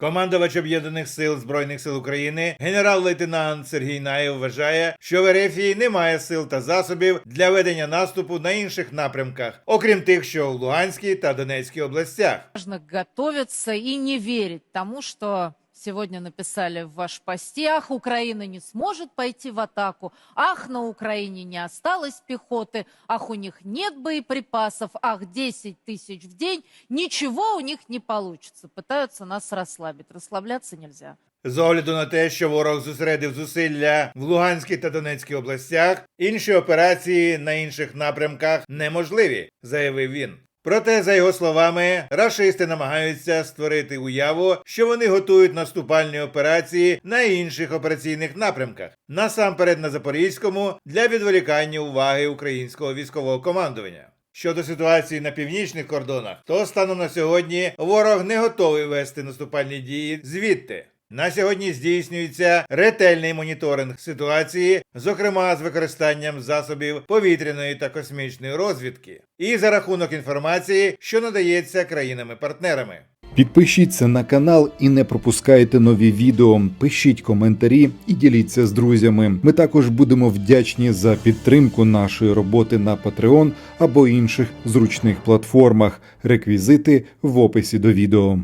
Командувач об'єднаних сил збройних сил України, генерал-лейтенант Сергій Наєв вважає, що в Ерефії немає сил та засобів для ведення наступу на інших напрямках, окрім тих, що у Луганській та Донецькій областях. готовяться і не вірять тому, что сегодня написали в ваш посте. Ах, Украина не сможет пойти в атаку. Ах, на Украине не осталось пехоты. Ах, у них нет боеприпасов. Ах, 10 тысяч в день. Ничего у них не получится. Пытаются нас расслабить. Расслабляться нельзя. З огляду на те, що ворог зосередив зусилля в Луганській та Донецькій областях, інші операції на інших напрямках неможливі, заявив він. Проте, за його словами, рашисти намагаються створити уяву, що вони готують наступальні операції на інших операційних напрямках, насамперед на Запорізькому, для відволікання уваги українського військового командування. Щодо ситуації на північних кордонах, то станом на сьогодні ворог не готовий вести наступальні дії звідти. На сьогодні здійснюється ретельний моніторинг ситуації, зокрема з використанням засобів повітряної та космічної розвідки, і за рахунок інформації, що надається країнами-партнерами. Підпишіться на канал і не пропускайте нові відео. Пишіть коментарі і діліться з друзями. Ми також будемо вдячні за підтримку нашої роботи на Patreon або інших зручних платформах. Реквізити в описі до відео.